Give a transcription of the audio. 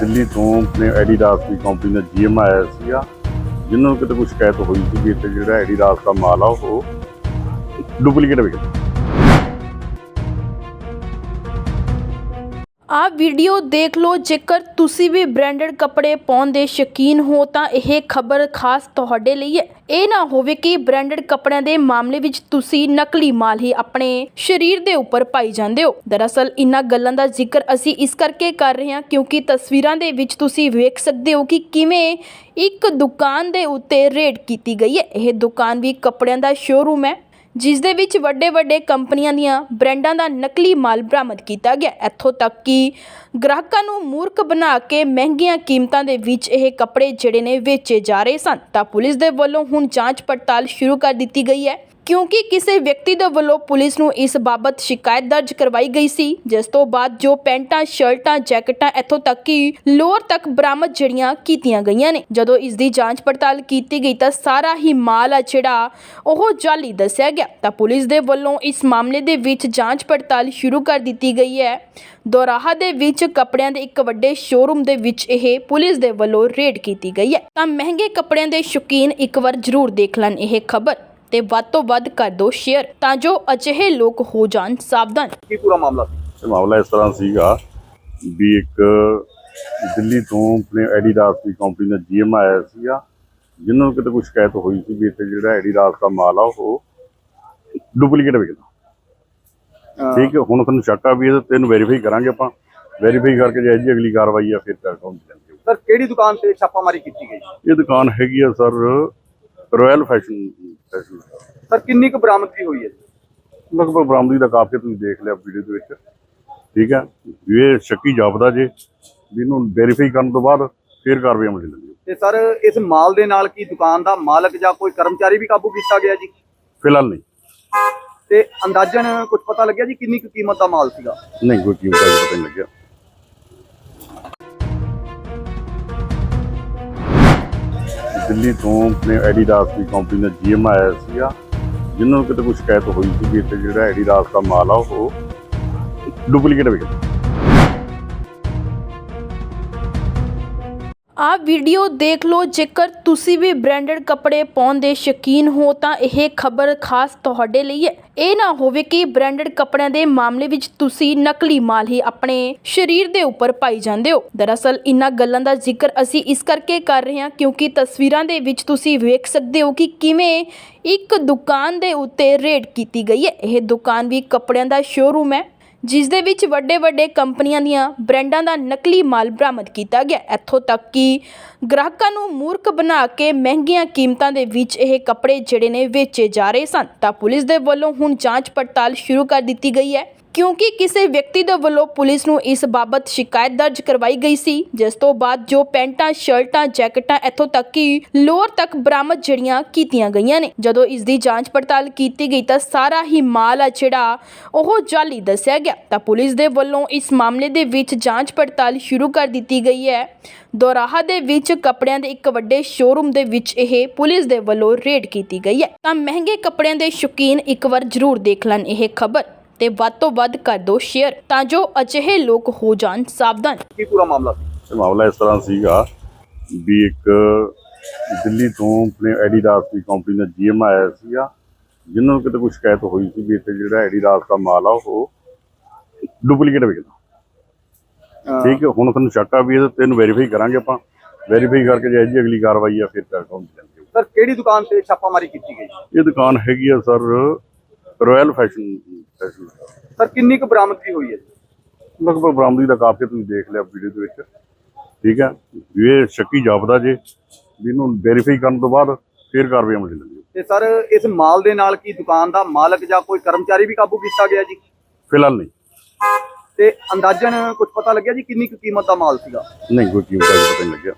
ਦਿੱਲੀ ਤੋਂ ਆਪਣੇ ਐਡੀਡਾਸ ਦੀ ਕੰਪਨੀ ਦਾ ਜੀਐਮ ਆਇਆ ਸੀਗਾ ਜਿਨ੍ਹਾਂ ਨੂੰ ਕਿਤੇ ਕੋਈ ਸ਼ਿਕਾਇਤ ਹੋਈ ਸੀ ਵੀ ਇੱਥੇ ਜਿਹੜਾ ਐਡੀਡਾਸ ਦਾ ਮਾਲ ਆ ਉਹ ਡੁਪਲੀਕੇਟ ਵਿਕਦਾ ਆਹ ਵੀਡੀਓ ਦੇਖ ਲਓ, ਜੇਕਰ ਤੁਸੀਂ ਵੀ ਬ੍ਰਾਂਡਡ ਕੱਪੜੇ ਪਾਉਣ ਦੇ ਸ਼ੌਕੀਨ ਹੋ, ਤਾਂ ਇਹ ਖਬਰ ਖਾਸ ਤੁਹਾਡੇ ਲਈ ਹੈ। ਇਹ ਨਾ ਹੋਵੇ ਕਿ ਬ੍ਰਾਂਡਡ ਕੱਪੜਿਆਂ ਦੇ ਮਾਮਲੇ ਵਿੱਚ ਤੁਸੀਂ ਨਕਲੀ ਮਾਲ ਹੀ ਆਪਣੇ ਸਰੀਰ ਦੇ ਉੱਪਰ ਪਾਈ ਜਾਂਦੇ ਹੋ। ਦਰਅਸਲ, ਇਨ੍ਹਾਂ ਗੱਲਾਂ ਦਾ ਜ਼ਿਕਰ ਅਸੀਂ ਇਸ ਕਰਕੇ ਕਰ ਰਹੇ ਹਾਂ ਕਿਉਂਕਿ ਤਸਵੀਰਾਂ ਦੇ ਵਿੱਚ ਤੁਸੀਂ ਵੇਖ ਸਕਦੇ ਹੋ ਕਿ ਕਿਵੇਂ ਇੱਕ ਦੁਕਾਨ ਦੇ ਉੱਤੇ ਰੇਡ ਕੀਤੀ ਗਈ ਹੈ। ਇਹ ਦੁਕਾਨ ਵੀ ਕੱਪੜਿਆਂ ਦਾ ਸ਼ੋਰੂਮ ਹੈ। ਜਿਸ ਦੇ ਵਿੱਚ ਵੱਡੇ ਵੱਡੇ ਕੰਪਨੀਆਂ ਦੀਆਂ ਬ੍ਰਾਂਡਾਂ ਦਾ ਨਕਲੀ ਮਾਲ ਬਰਾਮਦ ਕੀਤਾ ਗਿਆ। ਇੱਥੋਂ ਤੱਕ ਕਿ ਗ੍ਰਾਹਕਾਂ ਨੂੰ ਮੂਰਖ ਬਣਾ ਕੇ ਮਹਿੰਗੀਆਂ ਕੀਮਤਾਂ ਦੇ ਵਿੱਚ ਇਹ ਕੱਪੜੇ ਜਿਹੜੇ ਨੇ ਵੇਚੇ ਜਾ ਰਹੇ ਸਨ, ਤਾਂ ਪੁਲਿਸ ਦੇ ਵੱਲੋਂ ਹੁਣ ਜਾਂਚ ਪੜਤਾਲ ਸ਼ੁਰੂ ਕਰ ਦਿੱਤੀ ਗਈ ਹੈ। ਕਿਉਂਕਿ ਕਿਸੇ ਵਿਅਕਤੀ ਦੇ ਵੱਲੋਂ ਪੁਲਿਸ ਨੂੰ ਇਸ ਬਾਬਤ ਸ਼ਿਕਾਇਤ ਦਰਜ ਕਰਵਾਈ ਗਈ ਸੀ, ਜਿਸ ਤੋਂ ਬਾਅਦ ਜੋ ਪੈਂਟਾਂ, ਸ਼ਰਟਾਂ, ਜੈਕਟਾਂ ਇੱਥੋਂ ਤੱਕ ਕਿ ਲੋਅਰ ਤੱਕ ਬਰਾਮਦ ਜਿਹੜੀਆਂ ਕੀਤੀਆਂ ਗਈਆਂ ਨੇ। ਜਦੋਂ ਇਸ ਦੀ ਜਾਂਚ ਪੜਤਾਲ ਕੀਤੀ ਗਈ ਤਾਂ ਸਾਰਾ ਹੀ ਮਾਲ ਆ ਜਿਹੜਾ, ਉਹ ਜਾਲੀ ਦੱਸਿਆ ਗਿਆ। ਤਾਂ ਪੁਲਿਸ ਦੇ ਵੱਲੋਂ ਇਸ ਮਾਮਲੇ ਦੇ ਵਿੱਚ ਜਾਂਚ ਪੜਤਾਲ ਸ਼ੁਰੂ ਕਰ ਦਿੱਤੀ ਗਈ ਹੈ। ਦੋਰਾਹਾ ਦੇ ਵਿੱਚ ਕੱਪੜਿਆਂ ਦੇ ਇੱਕ ਵੱਡੇ ਸ਼ੋਰੂਮ ਦੇ ਵਿੱਚ ਇਹ ਪੁਲਿਸ ਦੇ ਵੱਲੋਂ ਰੇਡ ਕੀਤੀ ਗਈ ਹੈ। ਤਾਂ ਮਹਿੰਗੇ ਕੱਪੜਿਆਂ ਦੇ ਸ਼ੌਕੀਨ ਇੱਕ ਵਾਰ ਜ਼ਰੂਰ ਦੇਖ ਲੈਣ ਇਹ ਖਬਰ। ਤੇ ਵੱਧ ਤੋਂ ਵੱਧ ਕਰ ਦਿਓ ਸ਼ੇਅਰ ਤਾਂ ਜੋ ਅਜਿਹੇ ਲੋਕ ਹੋ ਜਾਣ ਸਾਵਧਾਨ। ਕੀ ਪੂਰਾ ਮਾਮਲਾ ਸੀ? ਇਹ ਮਾਮਲਾ ਇਸ ਤਰ੍ਹਾਂ ਸੀਗਾ ਵੀ ਇੱਕ ਦਿੱਲੀ ਤੋਂ ਆਪਣੇ ਐਡੀਡਾਸ ਦੀ ਕੰਪਨੀ ਦਾ ਜੀਐਮ ਆਇਆ ਸੀਗਾ ਜਿਨ੍ਹਾਂ ਨੂੰ ਕਿਤੇ ਕੁਝ ਸ਼ਿਕਾਇਤ ਹੋਈ ਸੀ ਵੀ ਇੱਥੇ ਜਿਹੜਾ ਐਡੀਡਾਸ ਦਾ ਮਾਲ ਆ ਉਹ ਡੁਪਲੀਕੇਟ ਵਿਕਦਾ ਠੀਕ ਹੈ ਹੁਣ ਤੁਹਾਨੂੰ ਸ਼ੱਕ ਆ ਵੀ ਇਹਦੇ ਤੈਨੂੰ ਵੈਰੀਫਾਈ ਕਰਾਂਗੇ ਆਪਾਂ। ਵੈਰੀਫਾਈ ਕਰਕੇ ਜੇ ਜੀ ਅਗਲੀ ਕਾਰਵਾਈ ਆ ਫਿਰ ਕਰ ਕਰਾਂਗੇ ਸਰ ਕਿਹੜੀ ਦੁਕਾਨ ਤੇ ਛਾਪਾਮਾਰੀ ਕੀਤੀ ਗਈ? ਇਹ ਦੁਕਾਨ ਹੈਗੀ ਆ ਸਰ ਰਾਇਲ ਫੈਸ਼ਨ ਸਰ ਕਿੰਨੀ ਕੁ ਬਰਾਮਦਗੀ ਹੋਈ ਹੈ? ਲਗਭਗ ਬਰਾਮਦਗੀ ਦਾ ਕਾਫੀ ਤੁਸੀਂ ਦੇਖ ਲਿਆ ਵੀਡੀਓ ਦੇ ਵਿੱਚ। ਠੀਕ ਹੈ? ਇਹ ਸ਼ੱਕੀ ਜਾਪਦਾ ਜੇ ਇਹਨੂੰ ਵੈਰੀਫਾਈ ਕਰਨ ਤੋਂ ਬਾਅਦ ਫਿਰ ਕਾਰਵਾਈ ਅਮਲ ਲੈਂਦੀ ਤੇ ਸਰ ਇਸ ਮਾਲ ਦੇ ਨਾਲ ਕੀ ਦੁਕਾਨ ਦਾ ਮਾਲਕ ਜਾਂ ਕੋਈ ਕਰਮਚਾਰੀ ਵੀ ਕਾਬੂ ਕੀਤਾ ਗਿਆ ਜੀ? ਫਿਲਹਾਲ ਨਹੀਂ। ਤੇ ਅੰਦਾਜ਼ਨ ਕੁਝ ਪਤਾ ਲੱਗਿਆ ਜੀ ਕਿੰਨੀ ਕੁ ਕੀਮਤ ਦਾ ਮਾਲ ਸੀਗਾ? ਨਹੀਂ ਕੋਈ ਕੀਮਤ ਦਾ ਪਤਾ ਨਹੀਂ ਲੱਗਿਆ। ਦਿੱਲੀ ਤੋਂ ਆਪਣੇ ਐਡੀਡਾਸ ਦੀ ਕੰਪਨੀ ਦਾ ਜੀਐਮ ਆਇਆ ਸੀਗਾ। ਜਿਨ੍ਹਾਂ ਨੂੰ ਕਿਤੇ ਕੋਈ ਸ਼ਿਕਾਇਤ ਹੋਈ ਸੀ ਵੀ ਇੱਥੇ ਜਿਹੜਾ ਐਡੀਡਾਸ ਦਾ ਮਾਲ ਆ ਉਹ ਡੁਪਲੀਕੇਟ ਵਿਕਦਾ ਆਹ ਵੀਡੀਓ ਦੇਖ ਲਓ, ਜੇਕਰ ਤੁਸੀਂ ਵੀ ਬ੍ਰਾਂਡਡ ਕੱਪੜੇ ਪਾਉਣ ਦੇ ਸ਼ੌਕੀਨ ਹੋ, ਤਾਂ ਇਹ ਖਬਰ ਖਾਸ ਤੁਹਾਡੇ ਲਈ ਹੈ। ਇਹ ਨਾ ਹੋਵੇ ਕਿ ਬ੍ਰਾਂਡਡ ਕੱਪੜਿਆਂ ਦੇ ਮਾਮਲੇ ਵਿੱਚ ਤੁਸੀਂ ਨਕਲੀ ਮਾਲ ਹੀ ਆਪਣੇ ਸਰੀਰ ਦੇ ਉੱਪਰ ਪਾਈ ਜਾਂਦੇ ਹੋ। ਦਰਅਸਲ, ਇਨ੍ਹਾਂ ਗੱਲਾਂ ਦਾ ਜ਼ਿਕਰ ਅਸੀਂ ਇਸ ਕਰਕੇ ਕਰ ਰਹੇ ਹਾਂ ਕਿਉਂਕਿ ਤਸਵੀਰਾਂ ਦੇ ਵਿੱਚ ਤੁਸੀਂ ਵੇਖ ਸਕਦੇ ਹੋ ਕਿ ਕਿਵੇਂ ਇੱਕ ਦੁਕਾਨ ਦੇ ਉੱਤੇ ਰੇਡ ਕੀਤੀ ਗਈ ਹੈ। ਇਹ ਦੁਕਾਨ ਵੀ ਕੱਪੜਿਆਂ ਦਾ ਸ਼ੋਰੂਮ ਹੈ। ਜਿਸ ਦੇ ਵਿੱਚ ਵੱਡੇ ਵੱਡੇ ਕੰਪਨੀਆਂ ਦੀਆਂ ਬ੍ਰਾਂਡਾਂ ਦਾ ਨਕਲੀ ਮਾਲ ਬਰਾਮਦ ਕੀਤਾ ਗਿਆ। ਇੱਥੋਂ ਤੱਕ ਕਿ ਗ੍ਰਾਹਕਾਂ ਨੂੰ ਮੂਰਖ ਬਣਾ ਕੇ ਮਹਿੰਗੀਆਂ ਕੀਮਤਾਂ ਦੇ ਵਿੱਚ ਇਹ ਕੱਪੜੇ ਜਿਹੜੇ ਨੇ ਵੇਚੇ ਜਾ ਰਹੇ ਸਨ, ਤਾਂ ਪੁਲਿਸ ਦੇ ਵੱਲੋਂ ਹੁਣ ਜਾਂਚ ਪੜਤਾਲ ਸ਼ੁਰੂ ਕਰ ਦਿੱਤੀ ਗਈ ਹੈ। ਕਿਉਂਕਿ ਕਿਸੇ ਵਿਅਕਤੀ ਦੇ ਵੱਲੋਂ ਪੁਲਿਸ ਨੂੰ ਇਸ ਬਾਬਤ ਸ਼ਿਕਾਇਤ ਦਰਜ ਕਰਵਾਈ ਗਈ ਸੀ, ਜਿਸ ਤੋਂ ਬਾਅਦ ਜੋ ਪੈਂਟਾਂ, ਸ਼ਰਟਾਂ, ਜੈਕਟਾਂ ਇੱਥੋਂ ਤੱਕ ਕਿ ਲੋਅਰ ਤੱਕ ਬਰਾਮਦ ਜਿਹੜੀਆਂ ਕੀਤੀਆਂ ਗਈਆਂ ਨੇ। ਜਦੋਂ ਇਸ ਦੀ ਜਾਂਚ ਪੜਤਾਲ ਕੀਤੀ ਗਈ ਤਾਂ ਸਾਰਾ ਹੀ ਮਾਲ ਆ ਜਿਹੜਾ, ਉਹ ਜਾਲੀ ਦੱਸਿਆ ਗਿਆ। ਤਾਂ ਪੁਲਿਸ ਦੇ ਵੱਲੋਂ ਇਸ ਮਾਮਲੇ ਦੇ ਵਿੱਚ ਜਾਂਚ ਪੜਤਾਲ ਸ਼ੁਰੂ ਕਰ ਦਿੱਤੀ ਗਈ ਹੈ। ਦੋਰਾਹਾ ਦੇ ਵਿੱਚ ਕੱਪੜਿਆਂ ਦੇ ਇੱਕ ਵੱਡੇ ਸ਼ੋਰੂਮ ਦੇ ਵਿੱਚ ਇਹ ਪੁਲਿਸ ਦੇ ਵੱਲੋਂ ਰੇਡ ਕੀਤੀ ਗਈ ਹੈ। ਤਾਂ ਮਹਿੰਗੇ ਕੱਪੜਿਆਂ ਦੇ ਸ਼ੌਕੀਨ ਇੱਕ ਵਾਰ ਜ਼ਰੂਰ ਦੇਖ ਲੈਣ ਇਹ ਖਬਰ। ਤੇ ਵੱਧ ਤੋਂ ਵੱਧ ਕਰ ਦਿਓ ਸ਼ੇਅਰ ਤਾਂ ਜੋ ਅਜਿਹੇ ਲੋਕ ਹੋ ਜਾਣ ਸਾਵਧਾਨ। ਕੀ ਪੂਰਾ ਮਾਮਲਾ ਸੀ? ਇਹ ਮਾਮਲਾ ਇਸ ਤਰ੍ਹਾਂ ਸੀਗਾ ਵੀ ਇੱਕ ਦਿੱਲੀ ਤੋਂ ਆਪਣੇ ਐਡੀਡਾਸ ਦੀ ਕੰਪਨੀ ਦਾ ਜੀਐਮ ਆਇਆ ਸੀਗਾ ਜਿਨ੍ਹਾਂ ਨੂੰ ਕਿਤੇ ਕੁਝ ਸ਼ਿਕਾਇਤ ਹੋਈ ਸੀ ਵੀ ਇੱਥੇ ਜਿਹੜਾ ਐਡੀਡਾਸ ਦਾ ਮਾਲ ਆ ਉਹ ਡੁਪਲੀਕੇਟ ਵਿਕਦਾ ਠੀਕ ਹੈ ਹੁਣ ਤੁਹਾਨੂੰ ਸ਼ੱਕ ਆ ਵੀ ਇਹਦੇ ਤੈਨੂੰ ਵੈਰੀਫਾਈ ਕਰਾਂਗੇ ਆਪਾਂ। ਵੈਰੀਫਾਈ ਕਰਕੇ ਜੇ ਜੀ ਅਗਲੀ ਕਾਰਵਾਈ ਆ ਫਿਰ ਕਰ ਕਰਾਂਗੇ ਸਰ ਕਿਹੜੀ ਦੁਕਾਨ ਤੇ ਛਾਪਾਮਾਰੀ ਕੀਤੀ ਗਈ? ਇਹ ਦੁਕਾਨ ਹੈਗੀ ਆ sir royal fashion fashion sir ਕਿੰਨੀ ਕੁ ਬਰਾਮਦਗੀ ਹੋਈ ਹੈ? ਲਗਭਗ ਬਰਾਮਦਗੀ ਦਾ ਕਾਫੀ ਤੁਸੀਂ ਦੇਖ ਲਿਆ ਵੀਡੀਓ ਦੇ ਵਿੱਚ। ਠੀਕ ਹੈ? ਇਹ ਸ਼ੱਕੀ ਜਾਪਦਾ ਜੇ ਇਹਨੂੰ ਵੈਰੀਫਾਈ ਕਰਨ ਤੋਂ ਬਾਅਦ ਫਿਰ ਕਾਰਵਾਈ ਅਮਲ ਚ ਲੈਂਦੀ ਤੇ ਸਰ ਇਸ ਮਾਲ ਦੇ ਨਾਲ ਕੀ ਦੁਕਾਨ ਦਾ ਮਾਲਕ ਜਾਂ ਕੋਈ ਕਰਮਚਾਰੀ ਵੀ ਕਾਬੂ ਕੀਤਾ ਗਿਆ ਜੀ? ਫਿਲਹਾਲ ਨਹੀਂ। ਤੇ ਅੰਦਾਜ਼ਨ ਕੁਝ ਪਤਾ ਲੱਗਿਆ ਜੀ ਕਿੰਨੀ ਕੁ ਕੀਮਤ ਦਾ ਮਾਲ ਸੀਗਾ? ਨਹੀਂ ਕੋਈ ਕੀਮਤ ਦਾ ਪਤਾ ਨਹੀਂ ਲੱਗਿਆ।